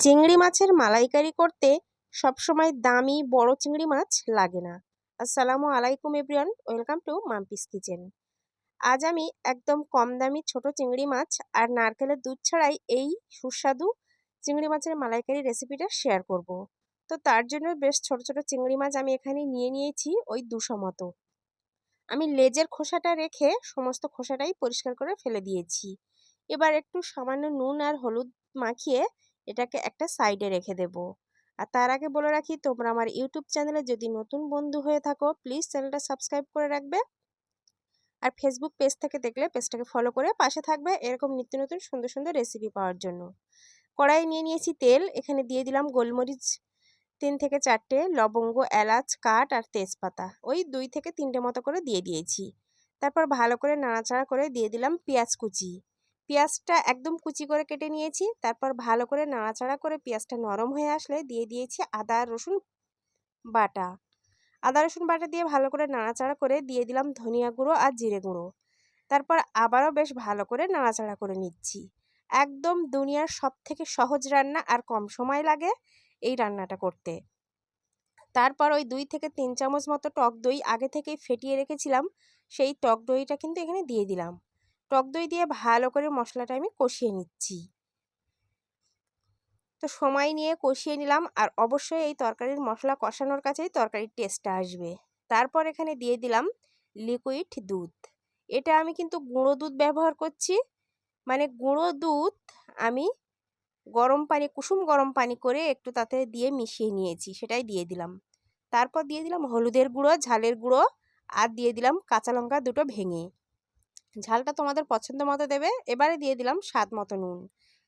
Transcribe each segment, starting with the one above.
চিংড়ি মাছের মালাইকারি করতে সবসময় দামি বড় চিংড়ি মাছ লাগে না। আসসালামু আলাইকুম everyone, welcome to Mampi's kitchen. আজ আমি একদম কম দামি ছোট চিংড়ি মাছ আর নারকেলের দুধ ছাড়াই এই সুস্বাদু চিংড়ি মাছের মালাইকারি রেসিপিটা শেয়ার করব। তো তার জন্য বেশ ছোট ছোট চিংড়ি মাছ আমি এখানে নিয়ে নিয়েছি ওই দুশো মতো। আমি লেজের খোসাটা রেখে সমস্ত খোসাটাই পরিষ্কার করে ফেলে দিয়েছি। এবার একটু সামান্য নুন আর হলুদ মাখিয়ে এটাকে একটা সাইডে রেখে দেব। আর তার আগে বলে রাখি, তোমরা আমার ইউটিউব চ্যানেলে যদি নতুন বন্ধু হয়ে থাকো প্লিজ চ্যানেলটা সাবস্ক্রাইব করে রাখবে। আর ফেসবুক পেজ থেকে দেখলে পেজটাকে ফলো করে পাশে থাকবে এরকম নিত্য নতুন সুন্দর সুন্দর রেসিপি পাওয়ার জন্য। কড়াই নিয়ে নিয়েছি তেল, এখানে দিয়ে দিলাম গোলমরিচ, তিন থেকে চারটে লবঙ্গ, এলাচ, কাঠ আর তেজপাতা। ওই দুই থেকে তিনটে মতো করে দিয়ে দিয়েছি। তারপর ভালো করে নাড়াচাড়া করে দিয়ে দিলাম পেঁয়াজ কুচি। পেঁয়াজটা একদম কুচি করে কেটে নিয়েছি। তারপর ভালো করে নাড়াচাড়া করে পেঁয়াজটা নরম হয়ে আসলে দিয়ে দিয়েছি আদা, রসুন বাটা। আদা, রসুন বাটা দিয়ে ভালো করে নাড়াচাড়া করে দিয়ে দিলাম ধনিয়া গুঁড়ো আর জিরে গুঁড়ো। তারপর আবারও বেশ ভালো করে নাড়াচাড়া করে নিচ্ছি। একদম দুনিয়ার সব থেকে সহজ রান্না আর কম সময় লাগে এই রান্নাটা করতে। তারপর ওই দুই থেকে তিন চামচ মতো টক দই আগে থেকেই ফেটিয়ে রেখেছিলাম। সেই টক দইটা কিন্তু এখানে দিয়ে দিলাম। টক দই দিয়ে ভালো করে মশলাটা আমি কষিয়ে নিচ্ছি। তো সময় নিয়ে কষিয়ে নিলাম আর অবশ্যই এই তরকারির মশলা কষানোর কাছেই তরকারির টেস্টটা আসবে। তারপর এখানে দিয়ে দিলাম লিকুইড দুধ। এটা আমি কিন্তু গুঁড়ো দুধ ব্যবহার করছি। মানে গুঁড়ো দুধ আমি গরম পানি, কুসুম গরম পানি করে একটু তাতে দিয়ে মিশিয়ে নিয়েছি, সেটাই দিয়ে দিলাম। তারপর দিয়ে দিলাম হলুদের গুঁড়ো, ঝালের গুঁড়ো আর দিয়ে দিলাম কাঁচা লঙ্কা দুটো ভেঙে। ঝালটা তোমাদের পছন্দ মতো দেবে। এবারে দিয়ে দিলাম স্বাদ মতো নুন।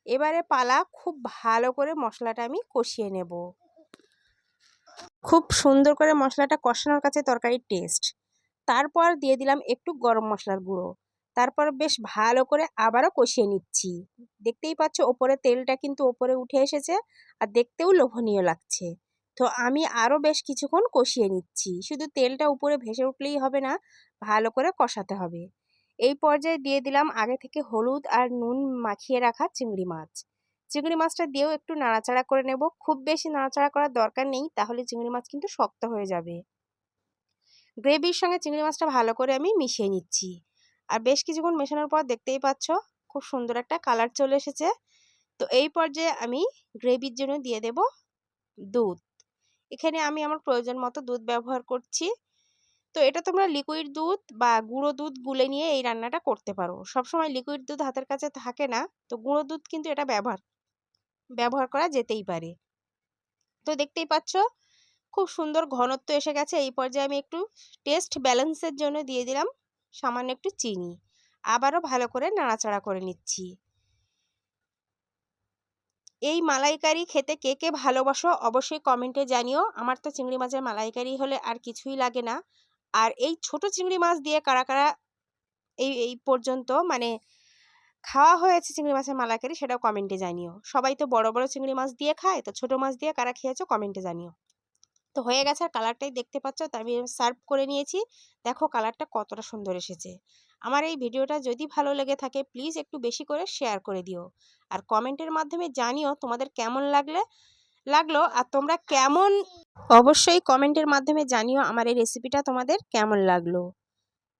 এবারে পালা খুব ভালো করে মশলাটা আমি কষিয়ে নেব। খুব সুন্দর করে মশলাটা কষানোর কাছে তরকারির টেস্ট। তারপর দিয়ে দিলাম একটু গরম মশলার গুঁড়ো। তারপর বেশ ভালো করে আবারও কষিয়ে নিচ্ছি। দেখতেই পাচ্ছ ওপরে তেলটা কিন্তু ওপরে উঠে এসেছে আর দেখতেও লোভনীয় লাগছে। তো আমি আরও বেশ কিছুক্ষণ কষিয়ে নিচ্ছি। শুধু তেলটা উপরে ভেসে উঠলেই হবে না, ভালো করে কষাতে হবে। এই পর্যায়ে দিয়ে দিলাম আগে থেকে হলুদ আর নুন মাখিয়ে রাখা চিংড়ি মাছ। চিংড়ি মাছটা দিয়েও একটু নাড়াচাড়া করে নেব। খুব বেশি নাড়াচাড়া করার দরকার নেই, তাহলে চিংড়ি মাছ কিন্তু শক্ত হয়ে যাবে। গ্রেভির সঙ্গে চিংড়ি মাছটা ভালো করে আমি মিশিয়ে নিচ্ছি। আর বেশ কিছুক্ষণ মেশানোর পর দেখতেই পাচ্ছ, খুব সুন্দর একটা কালার চলে এসেছে। তো এই পর্যায়ে আমি গ্রেভির জন্য দিয়ে দেব দুধ। এখানে আমি আমার প্রয়োজন মতো দুধ ব্যবহার করছি। তো এটা তোমরা লিকুইড দুধ বা গুঁড়ো দুধ গুলে নিয়ে এই রান্নাটা করতে পারো। সবসময় লিকুইড দুধ হাতের কাছে থাকে না, তো গুঁড়ো দুধ কিন্তু এটা ব্যবহার ব্যবহার করা যেতেই পারে। তো দেখতেই পাচ্ছ, খুব সুন্দর ঘনত্ব এসে গেছে। এই পর্যায়ে আমি একটু টেস্ট ব্যালেন্সের জন্য দিয়ে দিলাম সামান্য একটু চিনি। আবারও ভালো করে নাড়াচাড়া করে নিচ্ছি। এই মালাইকারি খেতে কে কে ভালোবাসো অবশ্যই কমেন্টে জানিও। আমার তো চিংড়ি মাছের মালাইকারি হলে আর কিছুই লাগে না। আর এই ছোট চিংড়ি মাছ দিয়ে কারা কারা এই এই পর্যন্ত মানে খাওয়া হয়েছে চিংড়ি মাছের মালাকারি সেটাও কমেন্টে জানিও। সবাই তো বড় বড় চিংড়ি মাছ দিয়ে খায়, তো ছোট মাছ দিয়ে কারা খেয়েছো কমেন্টে জানিও। তো হয়ে গেছে আর কালারটাই দেখতে পাচ্ছ, তো আমি সার্ভ করে নিয়েছি। দেখো কালারটা কতটা সুন্দর এসেছে। আমার এই ভিডিওটা যদি ভালো লেগে থাকে, প্লিজ একটু বেশি করে শেয়ার করে দিও। আর কমেন্টের মাধ্যমে জানিও তোমাদের কেমন লাগলে, লাগল আর তোমরা কেমন অবশ্যই কমেন্টের মাধ্যমে জানিও আমার এই রেসিপিটা তোমাদের কেমন লাগল।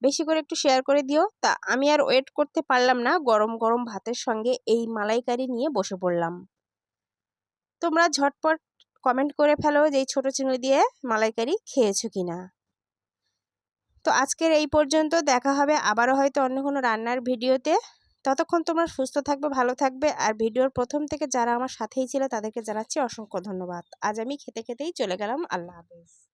বেশি করে একটু শেয়ার করে দিও। তা আমি আর ওয়েট করতে পারলাম না। গরম গরম ভাতের সঙ্গে এই মালাইকারি নিয়ে বসে পড়লাম। তোমরা ঝটপট কমেন্ট করে ফেলো যে এই ছোটো চিংড়ি দিয়ে মালাইকারি খেয়েছো কি না তো আজকের এই পর্যন্ত দেখা হবে। আবারও হয়তো অন্য কোনো রান্নার ভিডিওতে ততক্ষণ তোমরা সুস্থ থাকবে, ভালো থাকবে। আর ভিডিওর প্রথম থেকে যারা আমার সাথেই ছিল, তাদেরকে জানাচ্ছি অসংখ্য ধন্যবাদ। আজ আমি খেতে খেতেই চলে গেলাম। আল্লাহ হাফেজ।